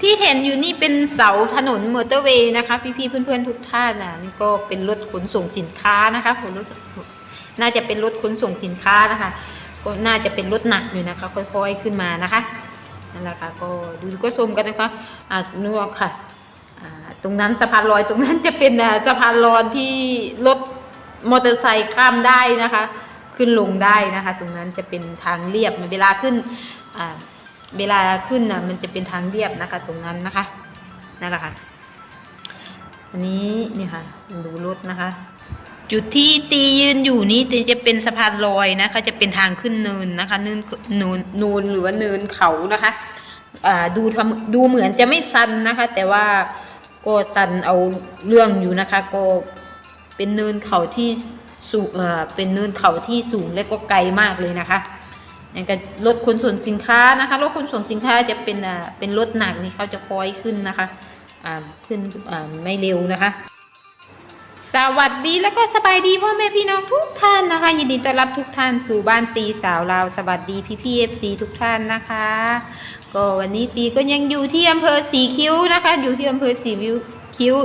ที่เห็นอยู่นี่เป็นเสาถนนมอเตอร์เวย์นะคะ พี่ๆเพื่อนๆทุกท่านนะนี่ก็เป็นรถขนส่งสินค้านะคะผมรู้สึกน่าจะเป็นรถขนส่งสินค้านะคะ ก็น่าจะเป็นรถหนักอยู่นะคะ ค่อยๆขึ้นมานะคะนั่นแหละค่ะก็ดูก็ชมกันนะคะอ่านึกออกค่ะตรงนั้นสะพานลอยตรงนั้นจะเป็นสะพานลอยที่รถมอเตอร์ไซค์ข้ามได้นะคะ ขึ้นลงได้นะคะ ตรงนั้นจะเป็นทางเรียบเวลาขึ้นอ่า เวลาขึ้นนะมันจะเป็นทางเรียบนะคะ ตรงนั้นนะคะนั่นแหละค่ะ อันนี้นี่ค่ะดูรถนะคะ จุดที่ตียืนอยู่นี้ตีจะเป็นสะพานลอยนะคะ จะเป็นทางขึ้นเนินนะคะเนินเนินเนินหรือว่าเนินเขานะคะดูทำดูเหมือนจะไม่สันนะคะ แต่ว่าก็สันเอาเรื่องอยู่นะคะ ก็เป็นเนินเขาที่สูงเป็นเนินเขาที่สูงและก็ไกลมากเลยนะคะ อย่างกับรถขนส่งสินค้านะคะรถขนส่งสินค้าจะเป็นอ่าเป็นรถหนักนี่เขาจะคอยขึ้นนะคะอ่าขึ้นอ่าไม่เร็วนะคะ สวัสดีแล้วก็สบายดีพ่อแม่พี่น้องทุกท่านนะคะ ยินดีต้อนรับทุกท่านสู่บ้านตีสาวลาวสวัสดีพี่พี่เอฟซีทุกท่านนะคะ ก็วันนี้ตีก็ยังอยู่ที่อำเภอสีคิ้วนะคะ อยู่ที่อำเภอสีคิ้ว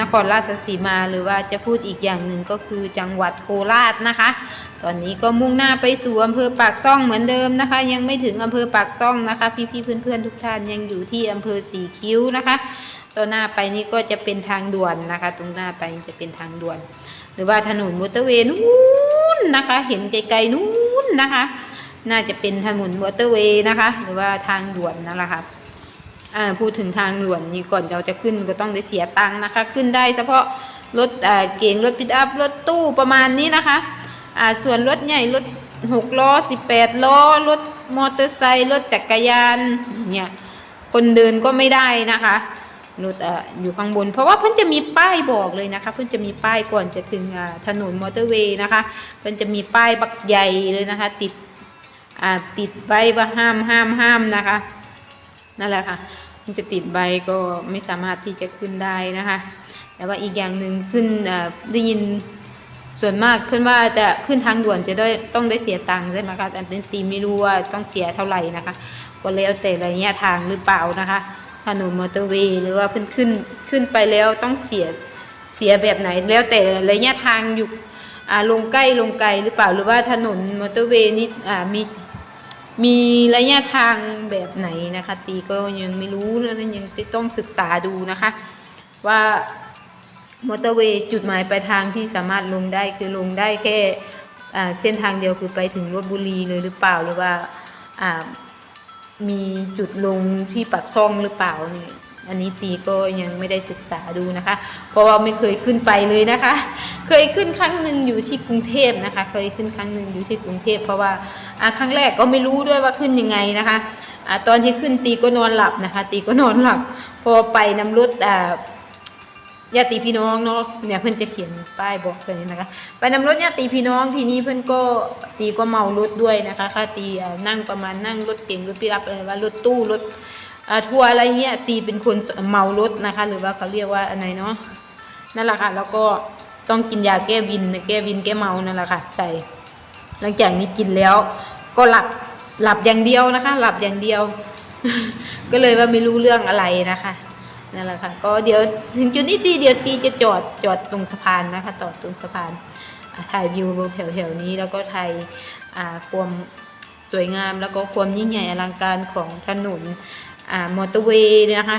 นครราชสีมาหรือว่าจะพูดอีกอย่างหนึ่งก็คือจังหวัดโคราชนะคะ ตอนนี้ก็มุ่งหน้าไปสู่อำเภอปากซ่องเหมือนเดิมนะคะ ยังไม่ถึงอำเภอปากซ่องนะคะ พี่ๆเพื่อนๆทุกท่านยังอยู่ที่อำเภอสีคิ้วนะคะต่อหน้าไปนี่ก็จะเป็นทางด่วนนะคะ ตรงหน้าไปจะเป็นทางด่วน หรือว่าถนนมอเตอร์เวย์นู้นนะคะ เห็นไกลๆนู้นนะคะ น่าจะเป็นถนนมอเตอร์เวย์นะคะ หรือว่าทางด่วนนั่นแหละค่ะ อ่าพูดถึงทางด่วนนี่ก่อนเราจะขึ้นก็ต้องได้เสียตังค์นะคะ ขึ้นได้เฉพาะรถเก๋งรถปิกอัพรถตู้ประมาณนี้นะคะอ่าส่วนรถใหญ่รถหกล้อสิบแปดล้อรถมอเตอร์ไซค์รถจักรยานเนี่ยคนเดินก็ไม่ได้นะคะรถออยู่ข้างบน เพราะว่าเพิ่อนจะมีป้ายบอกเลยนะคะ เพิ่อนจะมีป้ายก่อนจะถึงถนนมอเตอร์เวย์นะคะ เพิ่อนจะมีป้ายบักใหญ่เลยนะคะ ติดติดใบว่าห้ามห้ามห้ามนะคะนั่นแหละค่ะ มันจะติดใบก็ไม่สามารถที่จะขึ้นได้นะคะ แต่ว่าอีกอย่างหนึ่งขึ้นอ่าได้ยินส่วนมากเพื่อนว่าจะขึ้นทางด่วนจะได้ต้องได้เสียตังค์ใช่ไหมคะแต่ตีไม่รู้ว่าต้องเสียเท่าไหร่นะคะ ก็แล้วแต่ระยะทางหรือเปล่านะคะถนนมอเตอร์เวย์หรือว่าเพื่อนขึ้นขึ้นไปแล้วต้องเสียเสียแบบไหน แล้วแต่ระยะทางอยู่อ่าลงใกล้ลงไกลหรือเปล่าหรือว่าถนนมอเตอร์เวย์นี่อ่ามี มีระยะทางแบบไหนนะคะ ตีก็ยังไม่รู้แล้วยังต้องศึกษาดูนะคะ ว่ามอเตอร์เวย์จุดหมายปลายทางที่สามารถลงได้คือลงได้แค่เส้นทางเดียวคือไปถึงลบบุรีเลยหรือเปล่าหรือว่าอ่ามีจุดลงที่ปักซ่องหรือเปล่านี่ อันนี้ตีก็ยังไม่ได้ศึกษาดูนะคะ เพราะว่าไม่เคยขึ้นไปเลยนะคะ เคยขึ้นครั้งหนึ่งอยู่ที่กรุงเทพนะคะ เคยขึ้นครั้งหนึ่งอยู่ที่กรุงเทพเพราะว่าอาครั้งแรกก็ไม่รู้ด้วยว่าขึ้นยังไงนะคะอ่าตอนที่ขึ้นตีก็นอนหลับนะคะ ตีก็นอนหลับ พอไปนำรถอ่าญาติพี่น้องเนาะเนี่ยเพื่อนจะเขียนป้ายบอกเลยนะคะ ไปนำรถญาติพี่น้องทีนี้เพื่อนก็ตีก็เมารถด้วยนะคะ ค่าตีนั่งประมาณนั่งรถเก่งรถปิกอัพอะไรว่ารถตู้รถ ทัวร์อะไรเงี้ยตีเป็นคนเมารถนะคะ หรือว่าเขาเรียกว่าอะไรเนาะนั่นแหละค่ะ แล้วก็ต้องกินยาแก้วินแก้วินแก้เมานั่นแหละค่ะ ใส่ หลังจากนี้กินแล้วก็หลับหลับอย่างเดียวนะคะ หลับอย่างเดียว ก็เลยว่าไม่รู้เรื่องอะไรนะคะนั่นแหละค่ะก็เดี๋ยวถึงจุดนี้ตีเดี๋ยวตีจะจอดจอดตรงสะพานนะคะจอตรงสะพานถ่ายวิวแถวๆนี้แล้วก็ถ่ายความสวยงามแล้วก็ความยิ่งใหญ่อลังการของถนน มอเตอร์เวย์นะคะ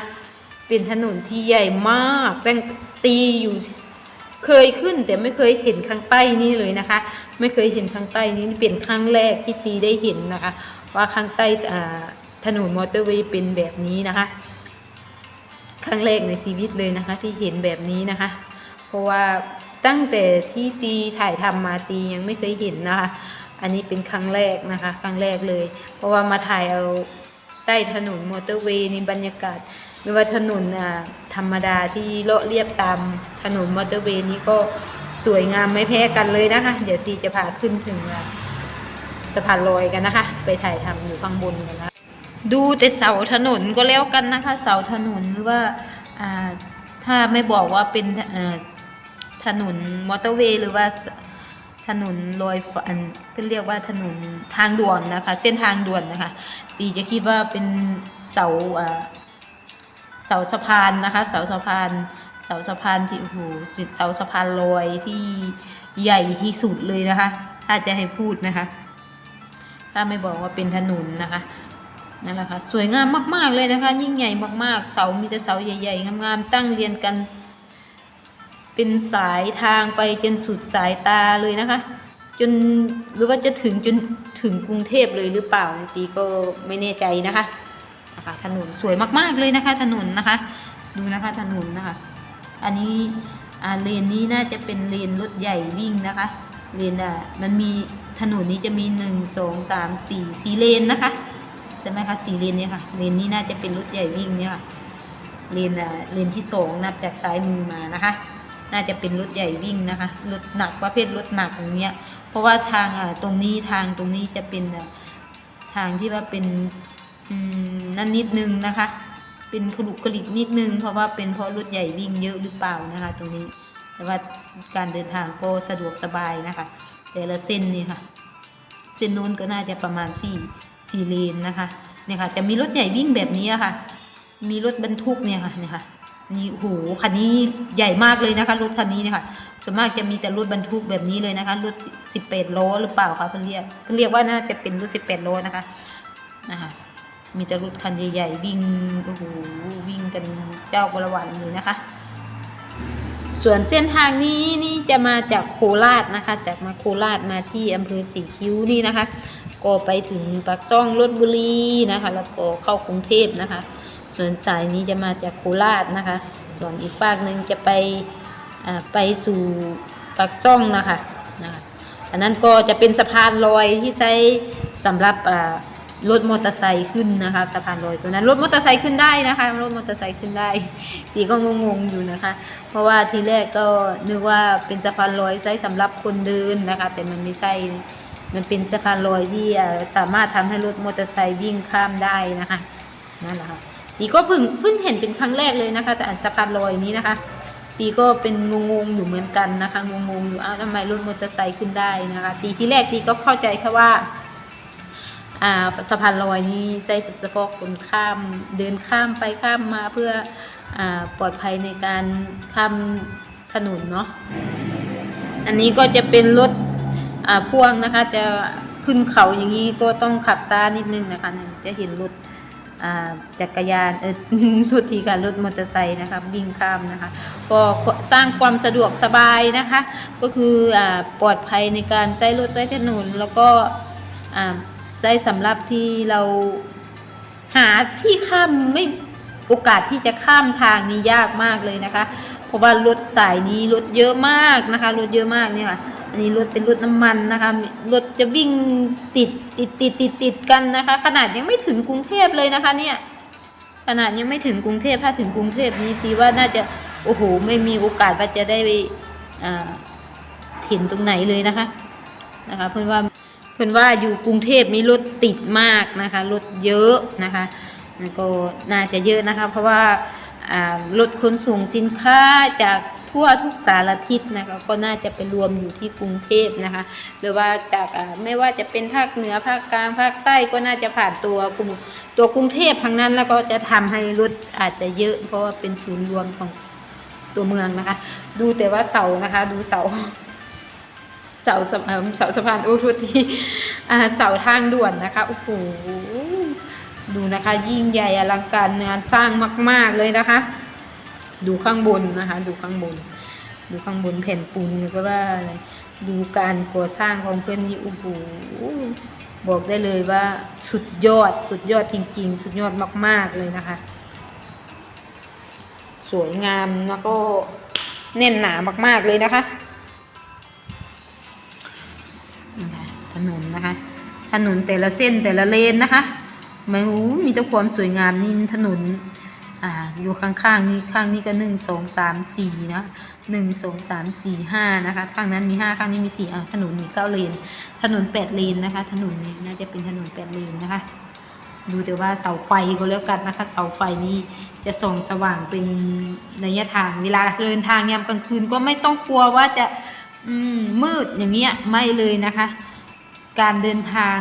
เป็นถนนที่ใหญ่มากตั้งตีอยู่เคยขึ้นแต่ไม่เคยเห็นข้างใต้นี่เลยนะคะ ไม่เคยเห็นข้างใต้นี่เป็นครั้งแรกที่ตีได้เห็นนะคะ ว่าข้างใต้ถนนมอเตอร์เวย์เป็นแบบนี้นะคะครั้งแรกในชีวิตเลยนะคะ ที่เห็นแบบนี้นะคะ เพราะว่าตั้งแต่ที่ตีถ่ายทำมาตียังไม่เคยเห็นนะคะ อันนี้เป็นครั้งแรกนะคะ ครั้งแรกเลย เพราะว่ามาถ่ายเอา ใต้ถนนมอเตอร์เวย์ในบรรยากาศ ไม่ว่าถนนอ่าธรรมดาที่เลาะเรียบตามถนนมอเตอร์เวย์นี้ก็สวยงามไม่แพ้กันเลยนะคะ เดี๋ยวตีจะพาขึ้นถึงสะพานลอยกันนะคะ ไปถ่ายทำอยู่ข้างบนกันนะดูแต่เสาถนนก็แล้วกันนะคะ เสาถนนหรือว่าอ่าถ้าไม่บอกว่าเป็นอ่อถนนมอเตอร์เวย์หรือว่า นนลอยฟ้าอันเรียกว่าถนนทางด่วนนะคะ เส้นทางด่วนนะคะตีจะคิดว่าเป็นเสาอ่าเสาสะพานนะคะ เสาสะพาน เสาสะพานที่โอ้โหเสาสะพานลอยที่ใหญ่ที่สุดเลยนะคะ ถ้าจะให้พูดนะคะ ถ้าไม่บอกว่าเป็นถนนนะคะนั่นแหละค่ะสวยงามมาก ๆเลยนะคะ ยิ่งใหญ่มากๆ เสามีแต่เสาใหญ่ๆงามๆตั้งเรียงกัน เป็นสายทางไปจนสุดสายตาเลยนะคะ จนหรือว่าจะถึงจนถึงกรุงเทพเลยหรือเปล่าตีก็ไม่แน่ใจนะคะนะคะถนนสวยมากๆเลยนะคะ ถนนนะคะ ดูนะคะถนนนะคะ อันนี้เลนนี้น่าจะเป็นเลนรถใหญ่วิ่งนะคะเลนอะมันมีถนนนี้จะมีหนึ่งสองสามสี่สี่เลนนะคะใช่ไหมคะสี่เลนเนี่ยค่ะเลนนี้น่าจะเป็นรถใหญ่วิ่งเนี่ยค่ะเลนอะเลนที่สองนับจากซ้ายมือมานะคะ น่าจะเป็นรถใหญ่วิ่งนะคะรถหนักประเภทรถหนักอย่างเงี้ย เพราะว่าทางอะตรงนี้ทางตรงนี้จะเป็นทางที่ว่าเป็นนั่นนิดนึงนะคะ เป็นขลุกขลิกนิดนึง เพราะว่าเป็นเพราะรถใหญ่วิ่งเยอะหรือเปล่านะคะ ตรงนี้ แต่ว่าการเดินทางก็สะดวกสบายนะคะ แต่ละเส้นนี่ค่ะ เส้นนู้นก็น่าจะประมาณสี่สี่เลนนะคะเนี่ยค่ะจะมีรถใหญ่วิ่งแบบนี้ค่ะ มีรถบรรทุกเนี่ยค่ะเนี่ยค่ะ นี่โหคันนี้ใหญ่มากเลยนะคะรถคันนี้เนี่ยค่ะส่วนมากจะมีแต่รถบรรทุกแบบนี้เลยนะคะรถสิบแปดล้อหรือเปล่าคะเพื่อนเรียกเพื่อนเรียกว่าน่าจะเป็นรถสิบแปดล้อนะคะนะคะมีแต่รถคันใหญ่ๆวิ่งโอ้โหวิ่งกันเจ้ากระวันเลยนะคะ ส่วนเส้นทางนี้นี่จะมาจากโคราชนะคะ จากมาโคราชมาที่อำเภอสีคิ้วนี่นะคะ ก็ไปถึงปากซ่องลบบุรีนะคะ แล้วก็เข้ากรุงเทพนะคะ ส่วนสายนี้จะมาจากโคราชนะคะ ส่วนอีกฝากหนึ่งจะไปไปสู่ปากซ่องนะคะนะคะอันนั้นก็จะเป็นสะพานลอยที่ใช้สำหรับรถมอเตอร์ไซค์ขึ้นนะคะสะพานลอยตัวนั้นรถมอเตอร์ไซค์ขึ้นได้นะคะรถมอเตอร์ไซค์ขึ้นได้ตีก็งงๆอยู่นะคะ เพราะว่าทีแรกก็นึกว่าเป็นสะพานลอยใช้สำหรับคนเดินนะคะ แต่มันไม่ใช่มันเป็นสะพานลอยที่สามารถทำให้รถมอเตอร์ไซค์วิ่งข้ามได้นะคะนั่นแหละค่ะ ตีก็เพิ่งเพิ่งเห็นเป็นครั้งแรกเลยนะคะ แต่อันสะพานลอยนี้นะคะตีก็เป็นงงๆอยู่เหมือนกันนะคะงงๆอยู่อ้าวทำไมรถมอเตอร์ไซค์ขึ้นได้นะคะ ตีที่แรกตีก็เข้าใจแค่ว่าอ่าสะพานลอยนี้ใช้เฉพาะคนข้ามเดินข้ามไปข้ามมาเพื่ออ่าปลอดภัยในการข้ามถนนเนาะอันนี้ก็จะเป็นรถอ่าพ่วงนะคะ จะขึ้นเขาอย่างนี้ก็ต้องขับซ้านิดนึงนะคะจะเห็นรถ จักรยานเออสุดทีค่ะรถมอเตอร์ไซค์นะคะวิ่งข้ามนะคะ ก็สร้างความสะดวกสบายนะคะ ก็คืออปลอดภัยในการใช้รถใช้ถนนแล้วก็ใช้สำหรับที่เราหาที่ข้ามไม่โอกาสที่จะข้ามทางนี้ยากมากเลยนะคะ เพราะว่ารถสายนี้รถเยอะมากนะคะรถเยอะมากเนี่ยค่ะ อันนี้รถเป็นรถน้ำมันนะคะรถจะวิ่งติดติดติดติดติดกันนะคะ ขนาดยังไม่ถึงกรุงเทพเลยนะคะเนี่ยขนาดยังไม่ถึงกรุงเทพถ้าถึงกรุงเทพนี้ตีว่าน่าจะโอ้โหไม่มีโอกาสว่าจะได้ไปอ่าเห็นตรงไหนเลยนะคะนะคะ เพื่อนว่าเพื่อนว่าอยู่กรุงเทพนี้รถติดมากนะคะรถเยอะนะคะก็น่าจะเยอะนะคะ เพราะว่าอ่ารถขนส่งสินค้าจาก ทั่วทุกสารทิศนะคะก็น่าจะไปรวมอยู่ที่กรุงเทพนะคะ หรือว่าจากไม่ว่าจะเป็นภาคเหนือภาคกลางภาคใต้ก็น่าจะผ่านตัวกรุงตัวกรุงเทพทางนั้นแล้วก็จะทำให้รถอาจจะเยอะ เพราะว่าเป็นศูนย์รวมของตัวเมืองนะคะ ดูแต่ว่าเสานะคะ ดูเสาเสาสะเอิ่มเสาสะพานโอ้โทษทีอ่าเสาทางด่วนนะคะโอ้โหดูนะคะ ยิ่งใหญ่อลังการงานสร้างมาก ๆเลยนะคะ ดูข้างบนนะคะ ดูข้างบน ดูข้างบนแผ่นปูนก็ว่าอะไรดูการก่อสร้างของเพื่อนนี่โอ้โหบอกได้เลยว่าสุดยอดสุดยอดจริง ๆ สุดยอดมาก ๆเลยนะคะ สวยงามแล้วก็แน่นหนามาก ๆเลยนะคะถนนนะคะ ถนนแต่ละเส้นแต่ละเลนนะคะมันมีแต่ความสวยงามนี่ถนน อยู่ข้างๆนี้ข้างนี้ก็หนึ่งสองสามสี่นะหนึ่งสองสามสี่ห้านะคะข้างนั้นมีห้าข้างนี้มีสี่อะถนนมีเก้าเลน ถนนแปดเลนนะคะ ถนนนี้น่าจะเป็นถนนแปดเลนนะคะ ดูแต่ว่าเสาไฟก็แล้วกันนะคะ เสาไฟนี้จะส่องสว่างเป็นระยะทางเวลาเดินทางยามกลางคืนก็ไม่ต้องกลัวว่าจะอืมมืดอย่างเงี้ยไม่เลยนะคะ การเดินทาง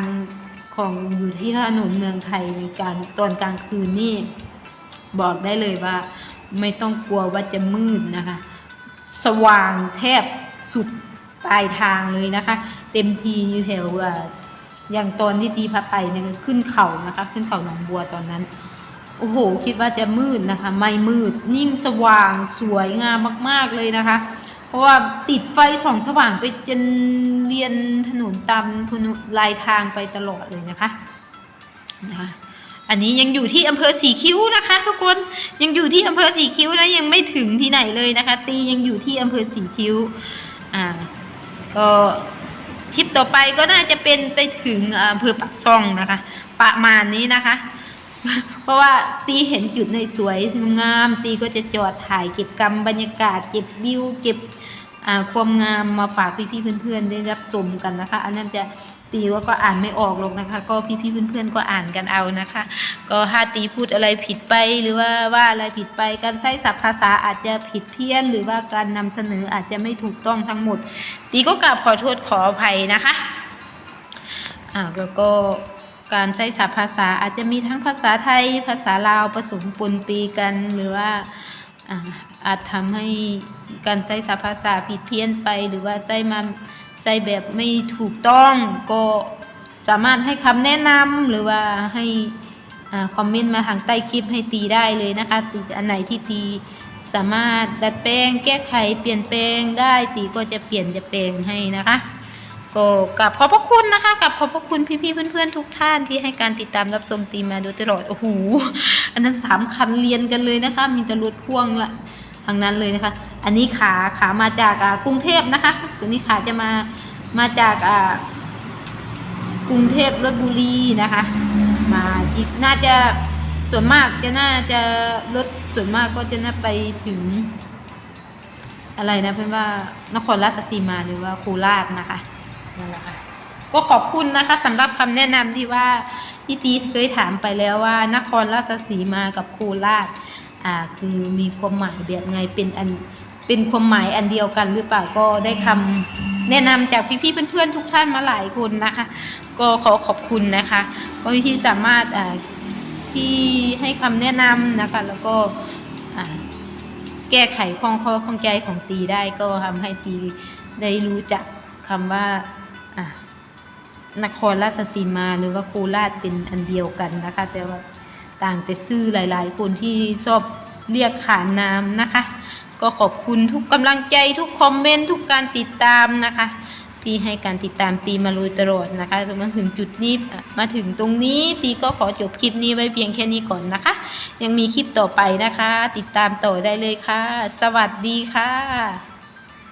ของอยู่ที่ถนนเมืองไทยในการตอนกลางคืนนี่ บอกได้เลยว่า ไม่ต้องกลัวว่าจะมืดนะคะ สว่างแทบสุดปลายทางเลยนะคะ เต็มทีอยู่แถวอ่าอย่างตอนที่ตีพระไปเนี่ยขึ้นเขานะคะ ขึ้นเขาหนองบัวตอนนั้น โอ้โห คิดว่าจะมืดนะคะ ไม่มืดยิ่งสว่างสวยงามมาก ๆเลยนะคะ เพราะว่าติดไฟส่องสว่างไปจนเรียนถนนตามถนนลายทางไปตลอดเลยนะคะนะคะ อันนี้ยังอยู่ที่อำเภอสีคิ้วนะคะ ทุกคนยังอยู่ที่อำเภอสีคิ้วนะยังไม่ถึงที่ไหนเลยนะคะ ตียังอยู่ที่อำเภอสีคิ้วอ่าก็ทริปต่อไปก็น่าจะเป็นไปถึงอำเภอปากซ่องนะคะ ประมาณนี้นะคะ เพราะว่าตีเห็นจุดในสวยงาม ตีก็จะจอดถ่ายเก็บกรรมบรรยากาศเก็บวิวเก็บความงามมาฝากพี่ๆเพื่อนๆได้รับชมกันนะคะ อันนั้นจะ ตีว่าก็อ่านไม่ออกหรอกนะคะ ก็พี่ๆเพื่อนๆก็อ่านกันเอานะคะ ก็ถ้าตีพูดอะไรผิดไปหรือว่าว่าอะไรผิดไปการใช้ศัพท์ภาษาอาจจะผิดเพี้ยน หรือว่าการนำเสนออาจจะไม่ถูกต้องทั้งหมด ตีก็กราบขอโทษขออภัยนะคะอ่าแล้วก็การใช้ศัพท์ภาษาอาจจะมีทั้งภาษาไทยภาษาลาวผสมปนปีกันหรือว่าอ่าอาจทำให้การใช้ศัพท์ภาษาผิดเพี้ยนไปหรือว่าใช้มา ใช้แบบไม่ถูกต้องก็สามารถให้คำแนะนำหรือว่าให้คอมเมนต์มาทางใต้คลิปให้ตีได้เลยนะคะ ตีอันไหนที่ตีสามารถดัดแปลงแก้ไขเปลี่ยนแปลงได้ตีก็จะเปลี่ยนจะแปลงให้นะคะ ก็กลับขอบพระคุณนะคะกลับขอบพระคุณพี่ๆเพื่อนๆทุกท่านที่ให้การติดตามรับชมตีมาโดยตลอดโอ้โหอันนั้นสามคันเรียนกันเลยนะคะ มีแต่รถพ่วงละ ทางนั้นเลยนะคะ อันนี้ขาขามาจากกรุงเทพนะคะตัวนี้ขาจะมามาจากกรุงเทพลบบุรีนะคะ มาที่น่าจะส่วนมากจะน่าจะรถส่วนมากก็จะน่าไปถึง อะไรนะเพื่อนว่านครราชสีมาหรือว่าโคราชนะคะนั่นแหละค่ะก็ขอบคุณนะคะสำหรับคำแนะนำที่ว่าพี่ตีเคยถามไปแล้วว่านครราชสีมากับโคราช อ่าคือมีความหมายแบบไงเป็นอันเป็นความหมายอันเดียวกันหรือเปล่าก็ได้คำแนะนำจากพี่ๆเพื่อนๆทุกท่านมาหลายคนนะคะ ก็ขอขอบคุณนะคะก็ที่สามารถอ่าที่ให้คำแนะนำนะคะ แล้วก็อ่าแก้ไขข้องข้อข้องใจของตีได้ก็ทำให้ตีได้รู้จักคำว่าอะนครราชสีมาหรือว่าโคราชเป็นอันเดียวกันนะคะ แต่ว่า ต่างแต่ชื่อหลาย ๆ คนที่ชอบเรียกขานนามนะคะ ก็ขอบคุณทุกกำลังใจทุกคอมเมนต์ทุกการติดตามนะคะ ที่ให้การติดตามตีมาโดยตลอดนะคะจนมาถึงจุดนี้มาถึงตรงนี้ตีก็ขอจบคลิปนี้ไว้เพียงแค่นี้ก่อนนะคะ ยังมีคลิปต่อไปนะคะ ติดตามต่อได้เลยค่ะ สวัสดีค่ะ